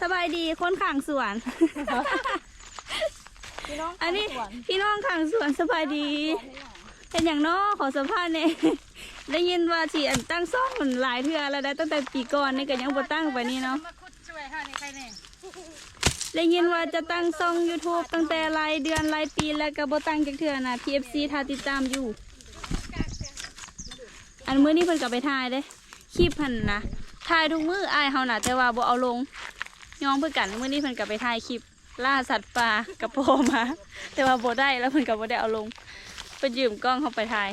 สบายดีคนข้างสวน พี่น้องอันนี้พี่น้องข้างสวนสบายดี เป็นอย่างน้อขอสัมภาษณ์เนี่ยได้ยินว่าที่อันตั้งซ่องมันหลายเทื่อแล้วได้ตั้งแต่ปีก่อนนี่ก็ยังบ่ตั้งไปนี่เนาะมาคุดช่วยเฮานี่ใครแน่ได้ยินว่าจะตั้งซ่อง YouTube ตั้งแต่รายเดือนรายปีแล้วก็บ่ตั้งจักเทื่อนะ PFC ท่าติดตามอยู่ อันมื้อนี้เพิ่นก็ไปถ่ายเด้คลิปหันนะถ่ายทุกมื้ออายเฮาน่ะแต่ว่าบ่เอาลง ย้องเพื่อกันมื้อนี้เพิ่นก็ไปถ่ายคลิปล่าสัตว์ป่ากับโปมา แต่ว่าบ่ได้แล้วเพิ่นก็บ่ได้เอาลงเพิ่นยืมกล้องเขาไปถ่าย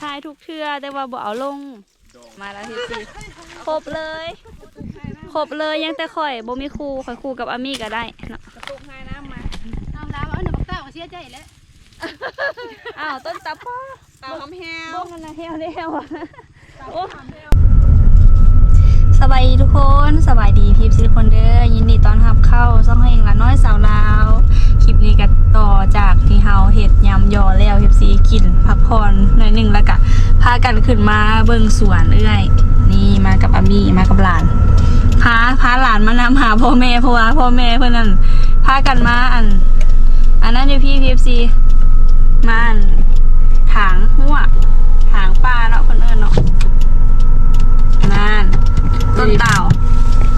ถ่ายทุกเทื่อแต่ว่าบ่เอาลง มาแล้วที่สี่ครบเลยครบเลยยังแต่ข่อยบ่มีครูข่อยครูกับอามี่ก็ได้เนาะกระตุกให้น้ำมาน้ำดาวเอาหนูบักเต้าเสียใจแล้วอ้าวต้นตับพ่อเต้าคำแฮวบ้งกันนะเฮวได้เฮวอะโอ้ สบายดีทุกคนสบายดีพีพสิทุกคนเด้อยินดีต้อนรับเข้าซ่องให้เองละน้อยสาวลาวคลิปนี้ก็ต่อจากที่เฮาเห็ดยำยอแล้วพีพซีกินพักผ่อนหน่อยหนึงแล้วก็พากันขึ้นมาเบิ่งสวนเอื้อยนี่มากับอามี่มากับหลานพาพาหลานมานำหาพ่อแม่เพราะว่าพ่อแม่เพื่อนนั่นพากันมาอัน อันนั้นอยู่พี่พีฟซีมาอันถางหัวถางปลาเนาะคนเอิญเนาะนั่น ต้นเต่า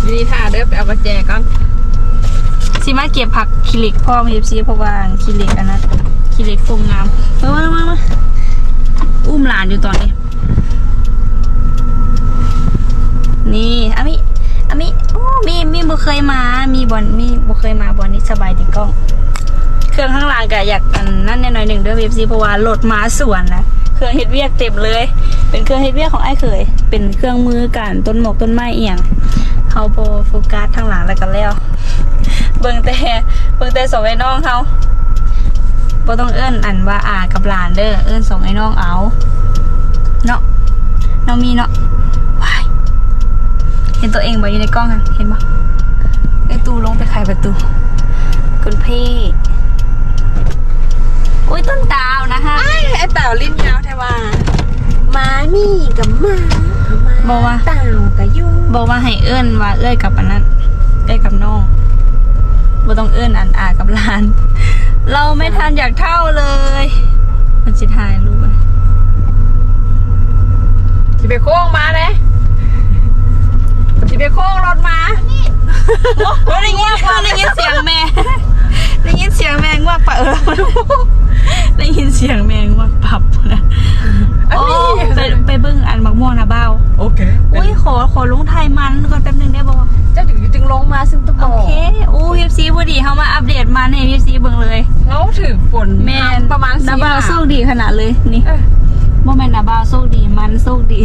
ดีท่าเด้อไปเอากระแจก่อนสิมาเก็บผักคิเหลิกพ่อพีเอฟซีเพราะว่าคิเหลิกอันนั้นคิเหลิกฟงงามมามามามาอุ้มหลานอยู่ตอนนี้ นี่อามิอามิโอ้มีมีบ่เคยมา มีบอลมีบ่เคยมาบอลนี้สบายดีกล้อง เครื่องข้างล่างก็อยากอันนั่นแน่หน่อยหนึ่งเด้วยเวฟซีเพราะว่ารถมาสวนนะ เครื่องเฮ็ดเวียกเต็มเลย เป็นเครื่องเฮ็ดเวียกของไอ้เคยเป็นเครื่องมือกันต้นหมกต้นไม้เอียงเขาโบโฟกัสทางหลังแล้วกันแล้ว เบิ่งแต่เบิ่งแต่สองไอ้น้องเขาโบต้องเอิ้อนอันว่าอากับหลานเด้อ เอิ้อนสองไอ้น้องเอาเนาะน้องมีเนาะวายเห็นตัวเองบ่อยู่ในกล้องค่ะเห็นบ่ไอ้ตูลงไปไขประตู คุณพี่ อุ้ยต้นดาวนะคะไอ้เต่าลิ้นยาวแท้ว่ามานี่กับมาบอกว่าเต่ากับยูบอกว่าให้เอื้อนว่าเอื้อยกับอันนั้นเอื้อยกับน้องบ่ต้องเอื้อนอันอากับหลาน เราไม่ทันอยากเท่าเลย มันสิถ่ายรูปอะสิไปโค้งมาเลยสิไปโค้งรถมานี่โอ้ได้ยินได้ยินเสียงแม่ได้ยินเสียงแมงว่าปะเออ ได้ยินเสียงแมงว่าปับนะโอ้ไปไปเบิ้งอันมักม่วงนะเบ้าโอเคอุ้ยขอขอลุงไทยมันก่อนแป๊บนึงได้บ่เจ้าถึงอยู่จึงลงมาซึ่งตะบโออกเคอู้พีซีพอดีเขามาอัปเดตมาให้พีซีเบิ่งเลยเขาถือฝนแม่นประมาณนาสี่บาวโชคดีขนาดเลยนี่เออบ่แม่นนาบาวโชคดีมันโชคดี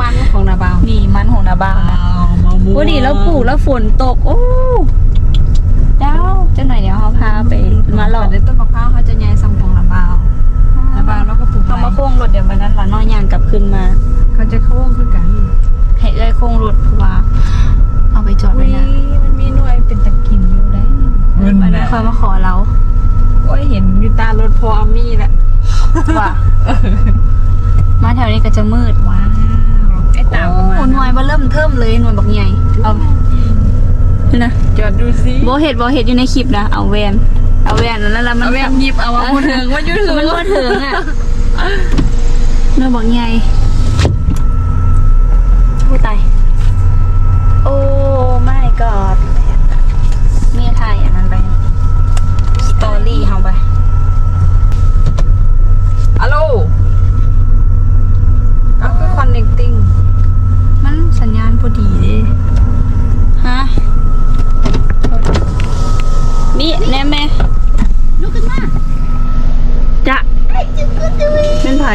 มันของนาบาวนี่มันของนาบาวนะมะม่วงพอดีแล้วปลูกแล้วฝนตกโอ้ ดาวเจ้าหน่อยเดี๋ยวเขาพาไปมาหลอกในต้นมะพร้าวเขาจะย้ายซัมของนาบาวนาบาวแล้วก็ปลูกเขามาโค้งรถเดี๋ยววันนั้นละน้อยยางกลับขึ้นมา เขาจะโค้งคือกันให้เอ้อยโค้งรถเพราะว่า เอาไปจอดไว้อุ้ยนะมันมีหน่วยเป็นตะกินอยู่ได้วันนั้นคอยมาขอเราโอ้ยเห็นอยู่ตารถพออามี่แหละว่ามาแถวนี้ก็จะมืดว้าวไอ้เต่าโอ้ก็มาหน่วยมาเริ่มเทิมเลยหน่วยบักใหญ่เอา นี่นะจอดดูซิโบเห็ดโบเห็ดอยู่ในคลิปนะเอาแวนเอาแวนนั่นแหละมันเอาแวมหยิบเอาว่าพูดถึงว่ายุ่งมันพูดถึงอะเนื้อบอกไงพูดตายโอ้ไม่กอดเมียไทยอันนั้นไปสตอรี่เฮาไปฮัลโหลก็คือ connecting มันสัญญาณพอดีเด้ฮะมีแน่แม่ ลุกขึ้นมา จะเป็นไผ่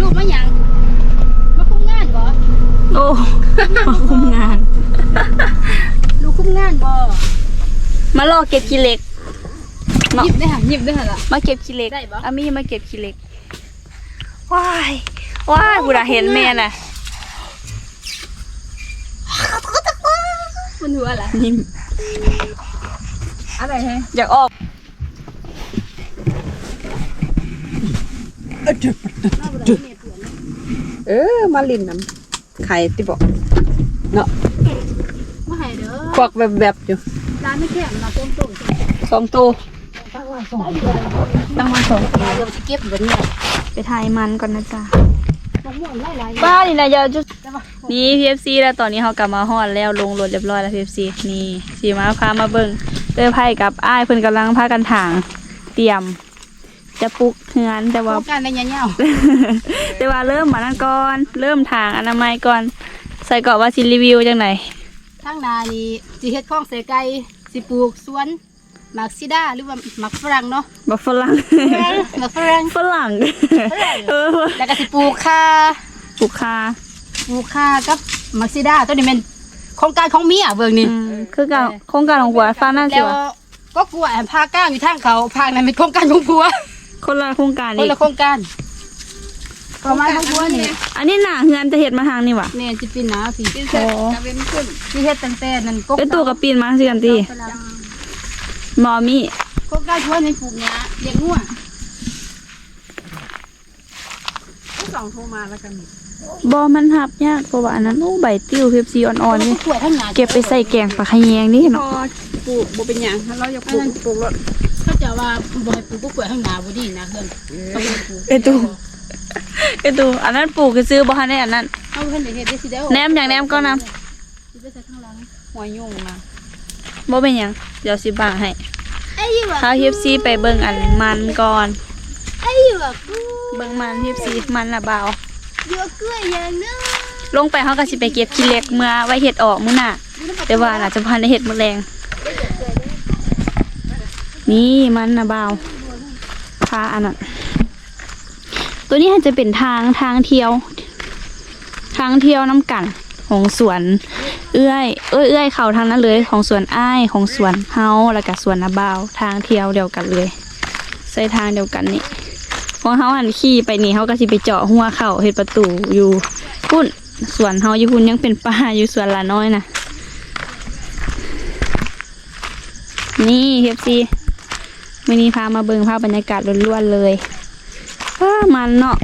ลูกมาหยังมาคุมงานบ่ โอ้ มาคุมงาน ลูกคุมงานบ่ มารอเก็บขี้เหล็ก หยิบได้ค่ะหยิบได้ค่ะล่ะมาเก็บขี้เหล็กได้ปะ อามี่มาเก็บขี้เหล็ก ว้าย ว้ายกูได้เห็นแม่น่ะ มันหัวอะไรนี่อะไรแฮะอยากออก เออ มาลินน้ำไข่ติบอกเนาะมาให้เด้อควักแบบแบบๆอยู่ ร้านไม่แข็งนะต้มต้มสองตัวตั้งมาสองเดี๋ยวสิเก็บแบบนี้ไปถ่ายมันก่อนนะจ๊ะมะม่วงหลายบ้านี่นะอยาจุดนี่ PFC แล้วตอนนี้เขากลับมาฮอดแล้วลงรถเรียบร้อยแล้ว PFC นี่สีมาพามาเบิ่งเตอร์ไพ่กับอ้ายเพิ่นกำลังพากันถางเตรียม จะปลุกเฮือนแต่ๆว่าโครงการในยาวแต่ว่าเริ่มมานั่นก่อนเริ่มทางอนามัยก่อนใส่กรอบว่าสิรีวิวจังไหนๆทั้งนานี่สิเฮ็ดคลองเสไก่ สิปลูกสวนหมากซิด้าหรือว่าหมากฝรั่งเนาะบัฝรั่ง หมากฝรั่งฝรั่งเออแล้วก็สิปลูกคาปลูกคาปลูกคากับหมากซิด้าตัวนี้เป็นโครงการของเมียเบิ่งนี่อืมคือการโครงการของหัวฟ้าน่าสิแล้ววะก็กลัวแอมพาก้างอยู่ทางเขาพางนั้นเป็นโครงการของผัวคนละโครงการคอีนกละโครงการ ประมาณของผัวนี่อันนี้หนาเฮือนจะเห็ดมาทางนี่วะเนี่ยจะปีนหนาสิโอ้ที่เฮ็ดตั้งแต่นั้นก็เป็นตัวกับปีนมาสิกันตีมอมี่โครงการผัวในปลูกเนี่ยเลี้ยงงัวสองโทรมาแล้วกันบอมันหับยากเพราะว่าอันนั้นโอ้ใบติ้วเพปซีอ่อนๆนี่กล้วยทั้งหนาเก็บไปใส่แกงปลาขะแยงนี่พเนาะอปลูกบ่เป็นหยังถ้าเราอยากปลูกปลูกรถเขาจะว่าบ่ให้ปลูกกล้วยทั้งหนาบ่ดีนะเพิ่นเขาบ่ให้ปลู กไอตูไอตูอันนั้นปลูกคือซื้อบ่ทันได้อันนั้นเอาเพิ่นได้เฮ็ดได้สิได้แนมอย่างแนมก็นำสิไปใส่ข้างหลังหัวยุ่งนะบ่เป็นหยังเดี๋ยวสิบางให้ไอ้อยู่อะพาเฮฟซีไปเบิ่งอันมันก่อนไอ้อยู่อะกูเบิ่งมันเฮฟซีมันน่ะเบาอยู่กล้วยอย่างนึงลงไปเฮาก็สิไปเก็บขี้เหล็กเมื่อไว้เฮ็ดออกมื้อหน้าแต่ว่าน่าจะพันได้เฮ็ดมื้อแรงนี่มันน่ะเบาพาอันนั้น ตัวนี้อาจจะเป็นทางทางเที่ยว ทางเที่ยวน้ำกันของสวน เอื้อยเอ้ยเอื้อยเขาทางนั้นเลยของสวนอ้ายของสวนเฮาแล้วก็สวนนาบาว ทางเที่ยวเดียวกันเลย ใส่ทางเดียวกันนี่ของเฮาหันขี่ไปนี่เฮาก็สิไปเจาะหัวเข่าเฮ็ดประตูอยู่พุ่นสวนเฮาอยู่พุ่นยังเป็นป่าอยู่สวนละน้อยนะนี่เฮฟซีมื้อนี้พามาเบิ่งภาพบรรยากาศล้วนๆเลย ว้ามันเนาะ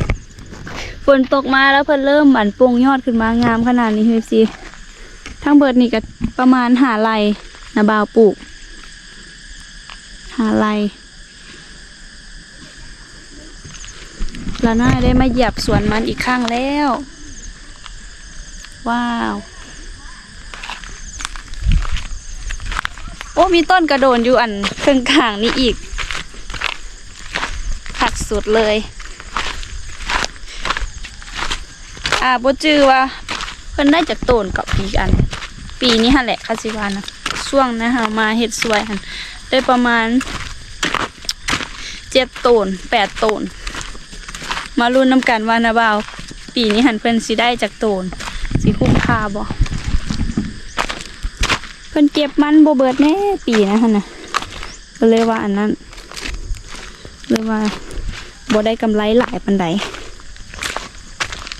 ฝนตกมาแล้วเพิ่นเริ่มหมันปงยอดขึ้นมางามขนาดนี้เฮ้ยสิทั้งเบิดนี่ก็ประมาณหาไรนะบ่าวปลูก หาไรแล้วน่าได้มาเหยียบสวนมันอีกครั้งแล้ว ว้าว โอ้มีต้นกระโดนอยู่อันเครื่องข้างนี้อีกผักสุดเลย อ่าบ่จื้อว่าเพิ่นได้จากโตนกับปีอัน ปีนี้หั่นแหละคาสิวานะช่วงนะฮะมาเฮ็ดสวยหั่นได้ประมาณเจ็ดโตนแปดโตน มาลุ้นน้ำกันว่านะบ่าวปีนี้หันเพิ่นสิได้จากโตนสิคุ้มค่าบ่เพิ่นเก็บมันบ่เบิดแน่ปีนะหั่นน่ะก็เลยว่าอันนั้นเลยว่าบ่ได้กำไรหลายปานใด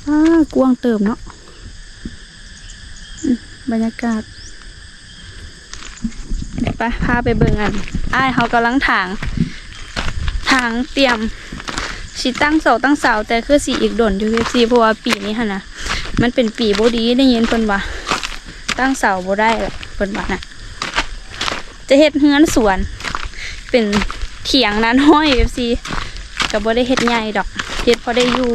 อ่ากวงเติมเนาะบรรยากาศไปพาไปเบิ่งอันอ้ายเขากำลังถางถางเตรียมสิตั้งเสาตั้งเสาแต่คือสีอีกด่นอยู่ซีเพราะว่าปีนี้ฮะนะมันเป็นปีโบดีได้ยินเพิ่นว่าตั้งเสาโบได้หรอกเพิ่นว่านะจะเฮ็ดเฮือนสวน เป็นเถียงนั้นห้อยเอฟซีกับโบได้เฮ็ดใหญ่ดอกเฮ็ดพอได้อยู่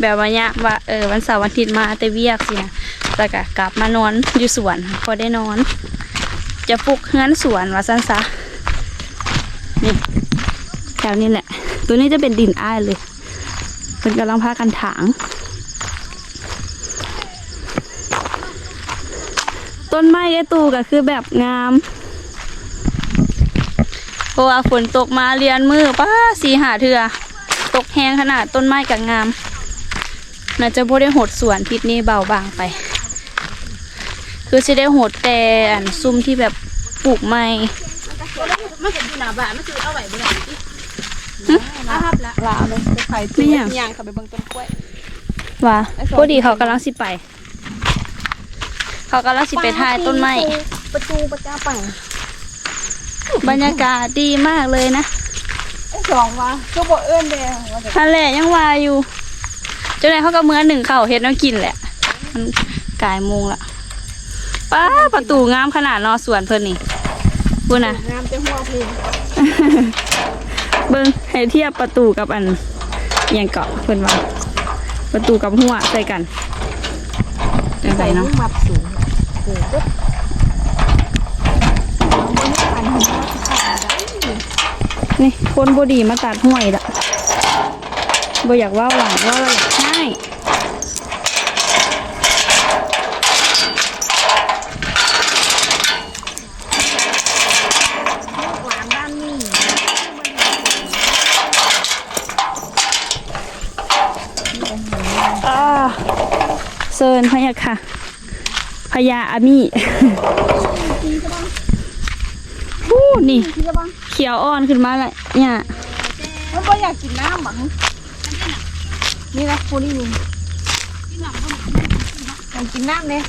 แบบว่าเนี่ยว่าเออวันเสาร์วันอาทิตย์มาแต่เวียกสินะแล้วก็กลับมานอนอยู่สวนพอได้นอน จะปลุกเฮือนสวนว่าสั้นซะนี่แถวนี้แหละ ตัวนี้จะเป็นดินอ้ายเลยเป็นกำลังพากันถาง ต้นไม้ไอ้ตูก็คือแบบงามเพราะว่าฝนตกมาเรียนมือป้าสีหาเถื่อตกแห้งขนาดต้นไม้กับงาม น่าจะบ่ได้โหดสวนทิศนี้เบาบางไป คือสิได้โหดแต่อันซุ่มที่แบบปลูกใหม่มันก็อยู่หนาบ้านมันสิเอาไว้บ่ได้ติหึอาบละลาเอาเลยไปไข่ไม่ยากยางค่ะไปเบิ่งต้นกล้วยว่าพอดีเขากำลังสิไป เขากำลังสิไปถ่ายต้นไม้ประตูประจ้าปังบรรยากาศดีมากเลยนะไอสองวะก็บอกเอิ้อนเด้ว่าจะนั่นแหละยังว่าอยู่ เจ้าไหนายเขาก็เมื่อหนึ่งเข่าวเฮ็ดแน้ำกินแหละ มันกายโมงละป้าประตูงามขนาดเนอสวนเพิ่นนี่พูดนะงามแต่หัวเพลงเบิ้งให้เทียบประตูกับอันอหย่างเกาะเพิ่นว่า ประตูกับหัวใส่กันจังไดเนาะมัดสูงโอ้โหมันไม่อันหัวขาดได้นี่คนบดีมาตัดห้วยละ บ่อยากว่าหลังว่าเราอยากให้หวานด้านนี้อ่าเซินพะยะค่ะพญาอามี่ฮู้นี่ เขียวอ่อนขึ้นมาและเนี่ยมันก็อยากกินน้ำหมัง นี่นะคูนี่นี่อยากกินน้ำเนี่ย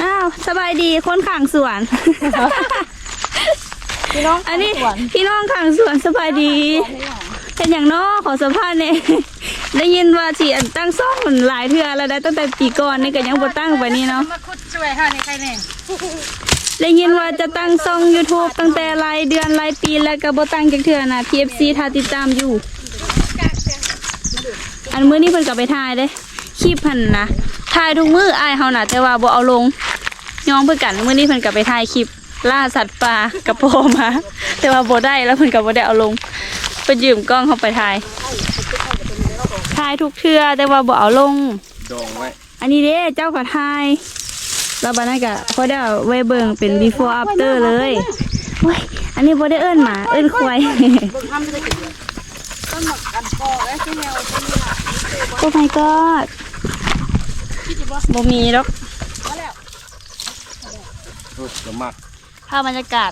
อ้าวสบายดีคนข้างสวน พี่น้องอันนี้สวนพี่น้องข้างสวนสบายดี เป็นอย่างน้อขอสัมภาษณ์เนี่ยได้ยินว่าที่อันตั้งซ่องมันหลายเทื่อแล้วได้ตั้งแต่ปีก่อนนี่ก็ยังบ่ตั้งไปนี่เนาะมาคุดช่วยค่ะในใครแน่ได้ยินว่าจะตั้งซ่อง YouTube ตั้งแต่รายเดือนรายปีแล้วก็บ่ตั้งจักเทื่อนะ TFC ถ้าติดตามอยู่ อันมื้อนี้เพิ่นก็ไปถ่ายเด้คลิปพันนะถ่ายทุกมื้ออ้ายเฮาน่ะแต่ว่าบ่เอาลงยองเพื่อกันมื้อนี้เพิ่นก็ไปถ่ายคลิปล่าสัตว์ป่ากับโปมาแต่ว่าบ่ได้แล้วเพิ่นก็บ่ได้เอาลงเพิ่นยืมกล้องเข้าไปถ่ายถ่ายทุกเทื่อแต่ว่าบ่เอาลงดองไว้อันนี้เด้เจ้าก็ทายแล้วบัดนั้นก็พอได้เอาไว้เบิ่งเป็น before after เลยโอ้ยอันนี้บ่ได้เอิ้นหมาเอิ้นควายต้นหมกกันปอและที่แนวที่นี่ล่ะ โอ้ my god บ่มีดอกเออเดี๋ยวมักภาพบรรยากาศ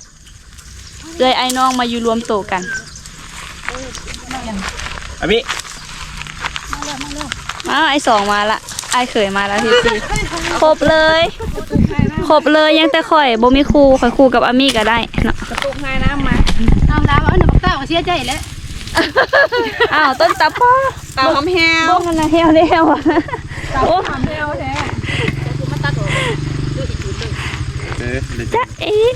เลยไอ้น้องมาอยู่รวมโตวกันอันนี้อ้าวไอ้สองมาละ ไอ้เขยมาแล้วทีสี่ครบเลย ครบเลยยังแต่ข่อยบ่มีครูข่อยครูกับอามี่ก็ได้เนาะกระตุกไงน้ำมาน้ำดาวเอาหนึ่งบักเต้าเสียใจแล้วอ้าวต้นตับพ่อเต่าหอมแฮวบ้งกันนะเฮวเฮวอะเต่าโอ้หอมแฮวแท้เออเดี๋ยวจะจ๊ะเอ๊ะ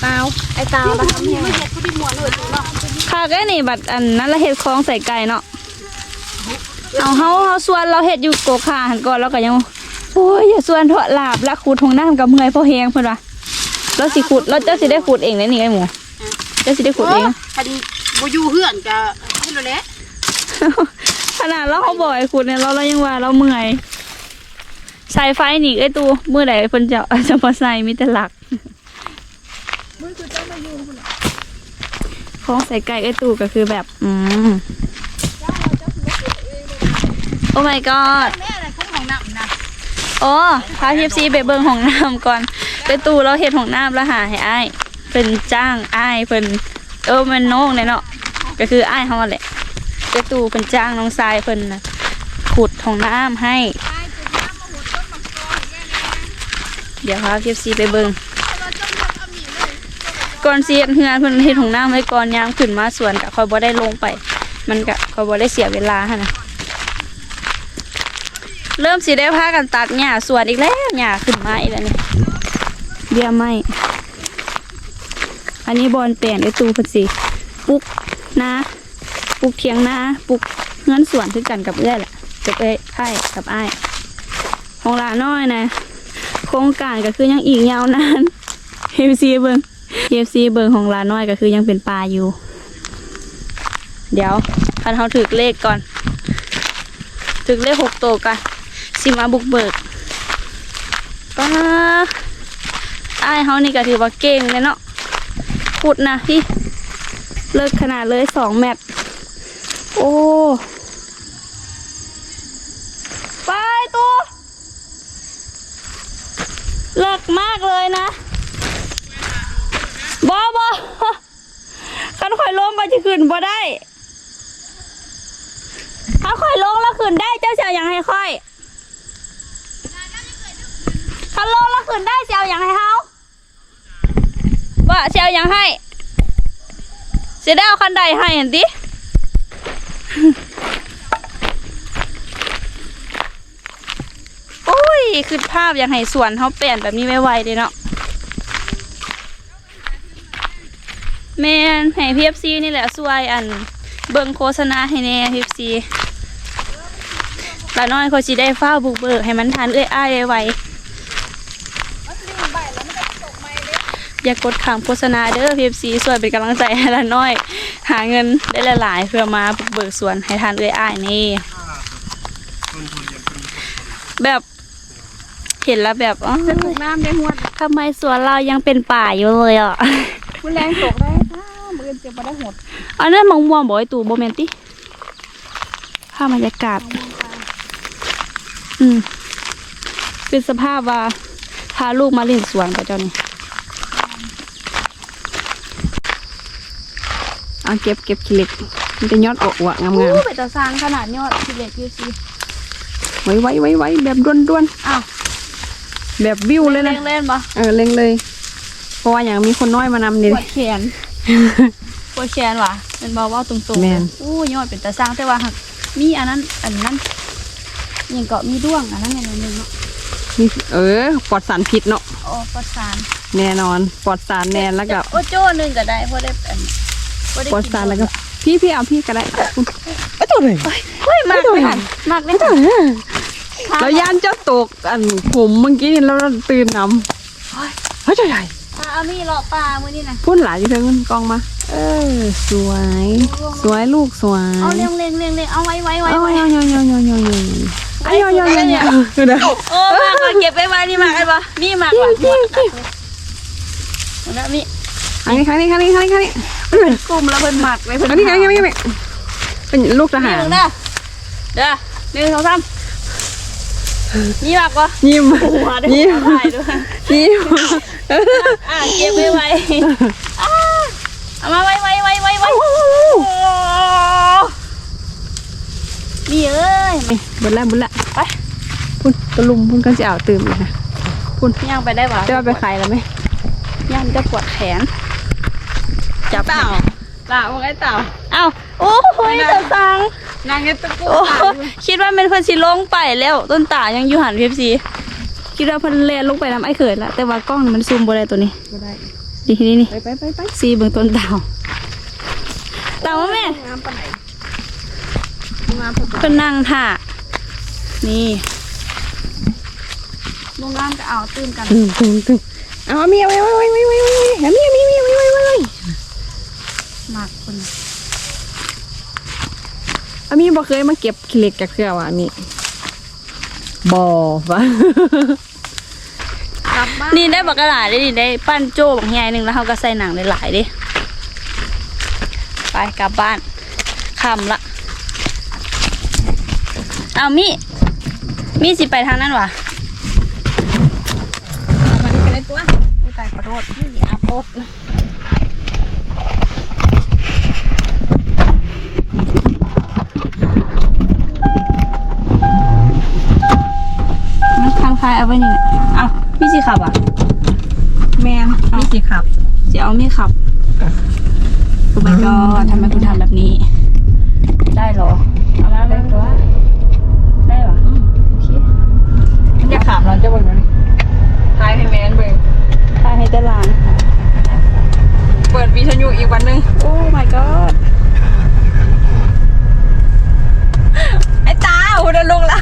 เต่าไอ้เต่าละหอมแฮวไม่เห็ดผู้ที่มวนเลยเนาะค่ะก็นี่บัดอันนั้นละเฮ็ดคลองใส่ไก่เนาะเอาเฮาเฮาส่วนเราเฮ็ดอยู่โกคาหันก่อนแล้วก็ยังโอ้ยอย่าส่วนเถอะลาบละขุดทงน้ำกับเมื่อยเพราะแฮงเพิ่นว่าเราสิขุดเราเจ้าสิได้ขุดเองเลยนี่ไอ้หมูเจ้าสิได้ขุดเองคันบูยูเฮือนก็ ให้เราแหละขนาดเราเขาบอกไอ้ขุดเนี่ยเราเรายังว่าเราเมื่อยสายไฟนี่ไอ้ตูเมื่อใดเพิ่นจะจะมาใส่มีแต่หลักของใส่ไก่ไอ้ตูก็คือแบบ อืมโอ้ my god แม่อะไรพุ่งของน้ำนะโอ้พาพีเอฟซีไปเบิ่งห้องน้ำก่อนไปตู้เราเฮ็ดห้องน้ำแล้วหาให้อ้ายเป็นจ้างอ้ายเพิ่นเออมันน้องเนี่ยเนาะ ก็คืออ้ายเฮาแหละไปตู้เพิ่นจ้างน้องทรายเพิ่นน่ะขุดห้องน้ำให้ เดี๋ยวพาพีเอฟซีไปเบิ่งก่อนเฮ็ดเฮือนเพิ่นเฮ็ดห้องน้ำไว้ก่อนยามขึ้นมาสวนก็ค่อยบ่ได้ลงไป มันก็ค่อยบ่ได้เสียเวลาหั่นน่ะเริ่มสิได้พากันตัดหญ้าสวนอีกแล้วหญ้าขึ้นมาอีกแล้วนี่เบี้ยไม้อันนี้บอลแปลนไอตูเพันสิปลูก นาปลูกเทียงนาปลูกเงินสวนคือกันกับเอื้อยแหละกับเอ้ยไผ่กับไอ้ของหลาน้อยนะโครงการก็คือยังอีกยาวนานเอฟซีเบิงเอฟซีเบิงของหลาน้อยก็คือยังเป็นปลาอยู่ เดี๋ยวพันเขาถือเลขก่อนถึงเลขหกตัวกันสิมาบุกเบิกป้าอ้เฮานี่ก็ถือว่าเก่งเลยเนาะขุดนะพี่ เลิกขนาดเลยสองแมตโอ้ไปตัว เลิกมากเลยนะบอบอคันข่อยลงก็จะขึ้นบ่ได้ถ้าค่อยลงแล้วขึ้นได้เจ้าเสียวยังให้ค่อยถ้าลงแล้วขึ้นได้เสียวยังให้เฮาว่าเสียวยังให้ เสียได้เอาคันใดให้เห็นดิอุ้ยคือภาพอยากให้สวนเขาเปลี่ยนแบบนี้ไวๆเลยเนาะแมนให้พีเอฟซีนี่แหละสวยอัน เบิ่งโฆษณาให้แน่พีเอฟซีละน้อยเขาสิได้ฟ้าบุกเบิกให้มันทานเอ้ยอ้ายไวๆ อย่ากดขามโฆษณาเด้อพีเอฟซีสวยเป็นกำลังใจให้ละน้อย หาเงินได้หลายๆเพื่อมาบุกเบิกสวนให้ทานเอ้ยอ้ายนี่ แบบเห็นแล้วแบบอ๋อจะถูกน้ำได้หวดทำไมสวนเรายังเป็นป่าอยู่เลยอะมันแรงตกได้ถ้ามือจะมาได้หดอันนั้นมองม่วงบอกไอ้ตู่โบแมนติภาพบรรยากาศ อืมเป็นสภาพว่าพาลูกมาเล่นสวนกับเจ้านี่ เอาเก็บเก็บขี้เหล็ก มันจะยอดออกวะงามโอ้งามเป็นตาซางขนาดยอดสิเล็กยูซีไว้ไว้ไว้ไว้แบบด้วนด้วนอ้าวๆแบบวิวเลยเล่นะนเล่นปะเออเล็งเลย เพราะว่าอย่างมีคนน้อยมานำปเนี่วดแขนปวดแขนว่ะเป็นเบาเว่าตรงๆแม่นอู้ยอดเป็นตาซางแต่ว่าหักมีอันนั้นอันนั้นยังเกาะมีด้วงอันนั้นอย่างหนึงเนาะมีเออปลอดสารพิษเนาะโอ้ปลอดสารแน่นอนปลอดสารแน่แล้วก็โอ้โจ้หนึงก็ได้เพราะได้ ปลอดกินสารแล้วก็พี่พี่เอาพี่ก็ได้คุณไอ้ตัวเลยเฮ้ยมากเลยหันมากเลยหันแล้วย่านเจ้าตกอันผมเมื่อกี้นี่แล้วเราตื่นนำเฮ้ยเจ้าใหญ่พาอามีเลาะปลามื้อนี้นะพุ่นหลายอยู่เพิ่งกองมา เออสวย สวยลูกสวย เอาเลี้ยงเลี้ยงเลี้ยงเลี้ยงเอาไว้ไว้ไว้เอาไว้เอาเอาเอาเอาเอาเอาไอ้ยอยอยอยดูนะโอ้มากเลยเก็บไว้ไว้นี่มากไอ้ปะนี่มากว่ะหมดหมดแล้วมีครั้งนี้ครั้งนี้ครั้งนี้ครั้งนี้ครั้งนี้ กลุ่มแล้วเพิ่นหมักไว้เพิ่นครั้งนี้ครั้งนี้ครั้งนี้เป็นลูกทหารนี่มึงเด้อเด้อหนึ่งสองสามนี่มากวะยิ้มหัวได้ยิ้มหัวถ่ายด้วยยิ้มอะเก็บไว้ไว้อะเอามาไว้ไว้ไว้ไว้ไว้โอ้นี่เอ้ยบุญละบุญละไปพุ่นตะลุมพุ่นก็จะเอาตื่มอีกนะย่างไปได้ปะจะเอาไปขายแล้วไหมย่างจะปวดแขน จับเต่าเต่าไอ้เต่าเอ้าโอ้โหตาสังนางเงี้ยตะกูโอ้คิดว่าเป็นเพิ่นสิลงไปแล้ว ต้นตายังอยู่หันพีซีคิดว่าเพิ่นแล่นลงไปน้ำไอ้เขินละแต่ว่ากล้องนี่มันซูมบ่ได้ตัวนี้ไม่ได้ดีนี่นี่ไปไปไปไปซีเบิ่งต้นเต่าเต่าว่าแม่งามปะไหนงามปะเพิ่นนั่งท่านี่โรงงานก็เอาตื่นกันตึงตึงตึงเอามีเอาไว้ไว้ไว้ไว้ไว้ไว้เอามีเอามีมีไว้ไว้ไว้ไว้ มากคนอามีบ่เคยมาเก็บขี้เหล็กจากเครือว่ะอามีบ่วะกลับบ้านนี่ได้บักกะหลาได้นี่ได้ปั้นโจ้บักใหญ่หนึ่งแล้วเขาก็ใส่หนังหลายๆดิไปกลับบ้านค่ำละเอามีมีสิไปทางนั้นวะมันกันได้ตัวอุ้ยตายขอโทษนี่อาโพดมันทางคายเอา ไว้นี่เอามีสิขับอะ แมนนี่สิครับจะเอามีขับโอ้ my god ทำไมคุณทำแบบนี้ ได้เหรอ เอามาได้ตัวได้เหรออืมโอเคมันจะขับเราจะเบิ่งดูนี่ทายให้แมนเบิ่งไปให้ตลาดเปิดวิทยุอีกวันหนึง โอ้ my god ไอ้เต่าเดินลงละ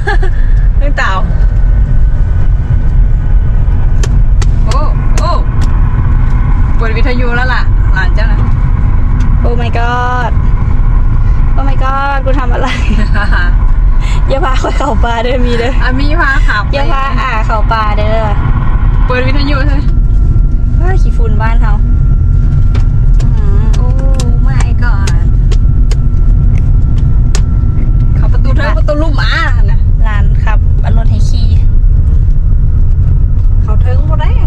เขาปลาเด้อมีเด้ออะมีพาขับอย่าพาอ่าข่าวปลาเด้อเปิดวิทยุเลยว่าขี้ฝุ่นบ้านเขาโอ้ไม่ก่อนขับประตูเธอประตูลุ่มอะนะร้านขับรถให้ขี่เขาเทิงหมดเลย